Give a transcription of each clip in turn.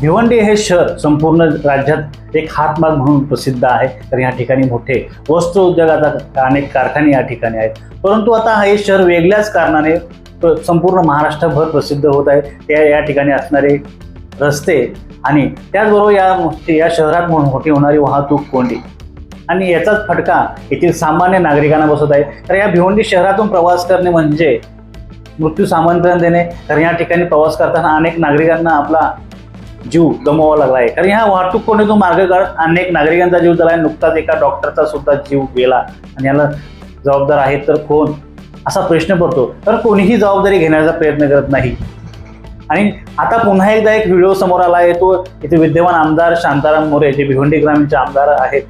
भिवंडी हे शहर संपूर्ण राज्यात एक हातमाग म्हणून प्रसिद्ध आहे. तर या ठिकाणी मोठे वस्त्र उद्योगाचा अनेक कारखाने या ठिकाणी आहेत. परंतु आता हे शहर वेगळ्याच कारणाने संपूर्ण महाराष्ट्रभर प्रसिद्ध होत आहे. त्या या ठिकाणी असणारे रस्ते आणि त्याचबरोबर या या शहरात मोठी होणारी वाहतूक कोंडी. आणि याचाच फटका येथील सामान्य नागरिकांना बसत आहे. तर या भिवंडी शहरातून प्रवास करणे म्हणजे मृत्यू सामंत्रण देणे. तर या ठिकाणी प्रवास करताना अनेक नागरिकांना आपला जीव गमवावा लागला आहे कारण ह्या वाहतूक कोंडीतून मार्ग काढत अनेक नागरिकांचा जीव झाला आहे नुकताच एका डॉक्टरचा सुद्धा जीव गेला. आणि याला जबाबदार आहेत तर कोण? असा प्रश्न पडतो. तर कोणीही जबाबदारी घेण्याचा प्रयत्न करत नाही. आणि आता पुन्हा एकदा एक व्हिडिओ समोर आला आहे. तो इथे विद्यमान आमदार शांताराम मोरे जे भिवंडी ग्रामीणचे आमदार आहेत.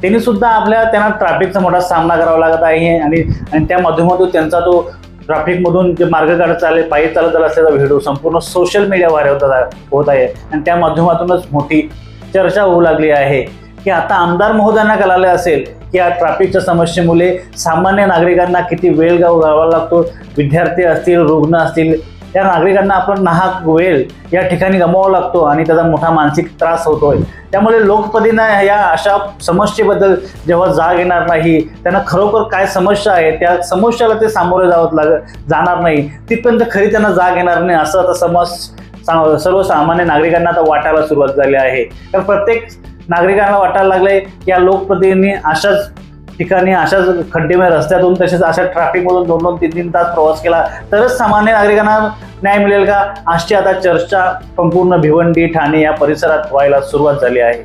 त्यांनी सुद्धा आपल्या त्यांना ट्रॅफिकचा मोठा सामना करावा लागत आहे. आणि आणि त्या माध्यमातून त्यांचा तो ट्रॅफिकमधून जे मार्ग काढत चालले पायी चालत चालत असलेला व्हिडिओ संपूर्ण सोशल मीडिया होत आहे- होत आहे. आणि त्या माध्यमातूनच मोठी चर्चा होऊ लागली आहे. की आता आमदार महोदयांना कळाले असेल की या ट्रॅफिकच्या समस्येमुळे सामान्य नागरिकांना किती वेळ गाव घालवावा लागतो? विद्यार्थी असतील रुग्ण असतील या नागरिकांना आपण नाहक वेळ या ठिकाणी गमवावा लागतो आणि त्याचा मोठा मानसिक त्रास होतोय. त्यामुळे लोकपदींना या अशा समस्येबद्दल जेव्हा जाग येणार नाही त्यांना खरोखर काय समस्या आहे त्या समस्याला ते सामोरे जावं लाग जाणार नाही तिथपर्यंत खरी त्यांना जाग येणार नाही असं आता समज सर्वसामान्य नागरिकांना आता वाटायला सुरुवात झाली आहे. तर प्रत्येक नागरिकांना वाटायला लागले की या लोकप्रतिनिधींनी अशाच ठिकाणी अशाच खड्डेमय रस्त्यातून तसेच अशा ट्रॅफिकमधून दोन दोन तीन तीन तास प्रवास केला तरच सामान्य नागरिकांना न्याय मिळेल का? अशी आता चर्चा संपूर्ण भिवंडी ठाणे या परिसरात व्हायला सुरुवात झाली आहे.